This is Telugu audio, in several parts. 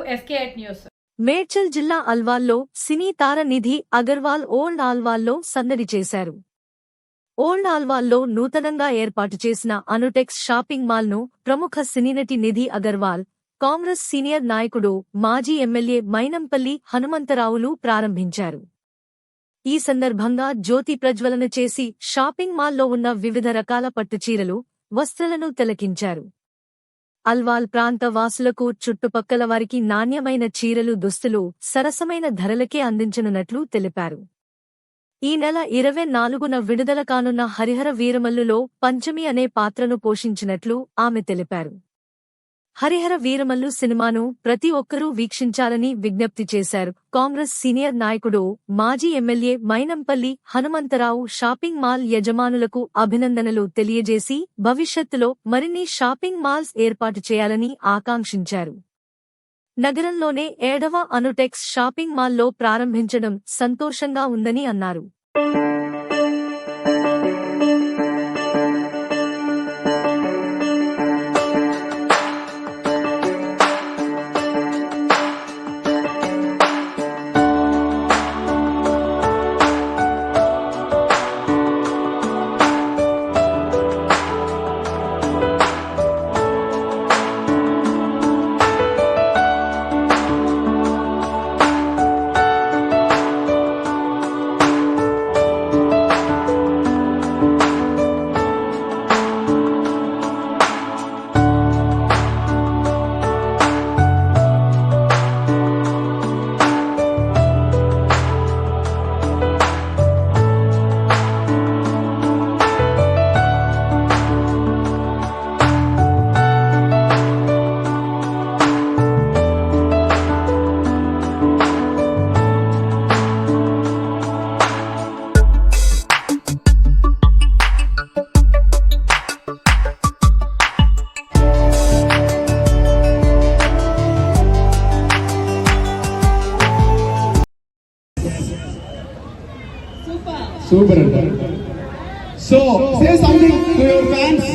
Fake news. మేడ్చల్ జిల్లా అల్వాల్లో సినీ తార నిధి అగర్వాల్ ఓల్డ్ ఆల్వాల్లో సందడి చేశారు. ఓల్డ్ ఆల్వాల్లో నూతనంగా ఏర్పాటు చేసిన అనుటెక్స్ షాపింగ్ మాల్ను ప్రముఖ సినీనటి నిధి అగర్వాల్ కాంగ్రెస్ సీనియర్ నాయకుడు మాజీ ఎమ్మెల్యే మైనంపల్లి హనుమంతరావులు ప్రారంభించారు. ఈ సందర్భంగా జ్యోతి ప్రజ్వలన చేసి షాపింగ్ మాల్లో ఉన్న వివిధ రకాల పట్టుచీరలు వస్త్రాలను తిలకించారు. అల్వాల్ ప్రాంత వాసులకు చుట్టుపక్కల వారికి నాణ్యమైన చీరలు దుస్తులు సరసమైన ధరలకే అందించనున్నట్లు తెలిపారు. ఈ నెల ఇరవై నాలుగున విడుదల కానున్న హరిహర వీరమల్లులో పంచమి అనే పాత్రను పోషించినట్లు ఆమె తెలిపారు. హరిహర వీరమల్లు సినిమాను ప్రతి ఒక్కరూ వీక్షించాలని విజ్ఞప్తి చేశారు. కాంగ్రెస్ సీనియర్ నాయకుడు మాజీ MLA Mynampally Hanumantha Rao shopping mall యజమానులకు అభినందనలు తెలియజేసి భవిష్యత్తులో మరిన్ని షాపింగ్ మాల్స్ ఏర్పాటు చేయాలని ఆకాంక్షించారు. నగరంలోనే ఏడవ అనుటెక్స్ షాపింగ్ మాల్లో ప్రారంభించడం సంతోషంగా ఉందని అన్నారు. Super. So, say something to your fans.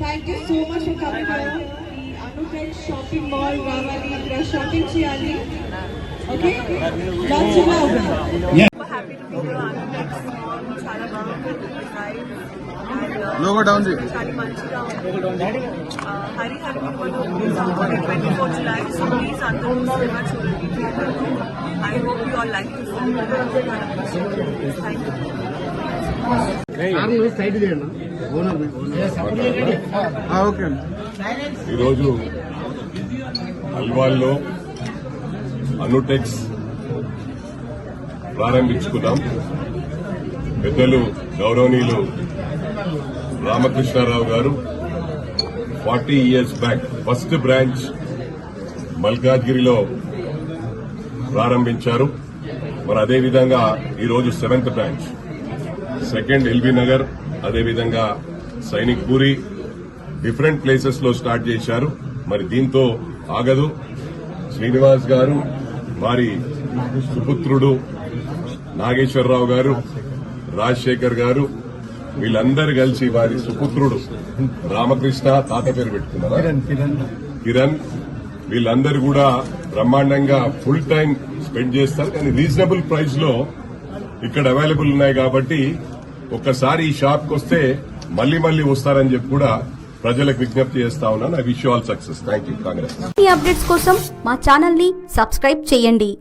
Thank you so much for coming here ఈ అనుటెక్ షాపింగ్ మాల్ రావాలి ఇక్కడ షాపింగ్ చేయాలి okay lots of love Yeah. Happy to be Anutech mall చాలా బాగుంది డిజైన్ లోగో డౌన్ చేయి చాలా మంచిగా ఉంది Hari Hari twenty four July so please అందరూ సినిమా చూడండి I hope you all like thank you okay అండి ఈరోజు అల్వాల్లో అనుటెక్స్ ప్రారంభించుకున్నాం పెద్దలు గౌరవనీయులు రామకృష్ణారావు గారు forty years back first branch మల్కాజ్గిరిలో ప్రారంభించారు. మరి అదేవిధంగా ఈరోజు seventh branch. Second LB Nagar అదేవిధంగా సైనిక్ పూరి డిఫరెంట్ ప్లేసెస్లో స్టార్ట్ చేశారు. మరి దీంతో ఆగదు. శ్రీనివాస్ గారు వారి సుపుత్రుడు నాగేశ్వరరావు గారు రాజశేఖర్ గారు వీళ్ళందరూ కలిసి వారి సుపుత్రుడు రామకృష్ణ తాత పేరు పెట్టుకున్నారు? కిరణ్. వీళ్ళందరూ కూడా బ్రహ్మాండంగా ఫుల్ టైం స్పెండ్ చేస్తారు. కానీ రీజనబుల్ ప్రైస్లో ఇక్కడ అవైలబుల్ ఉన్నాయి కాబట్టి ఒక్కసారి ఈ షాప్కి వస్తే మళ్ళీ మళ్ళీ వస్తారని చెప్పి కూడా ప్రజలకు విజ్ఞప్తి చేస్తా ఉన్నాను. I wish all success thank you Congress ఈ అప్డేట్స్ కోసం మా ఛానల్ని సబ్స్క్రైబ్ చేయండి.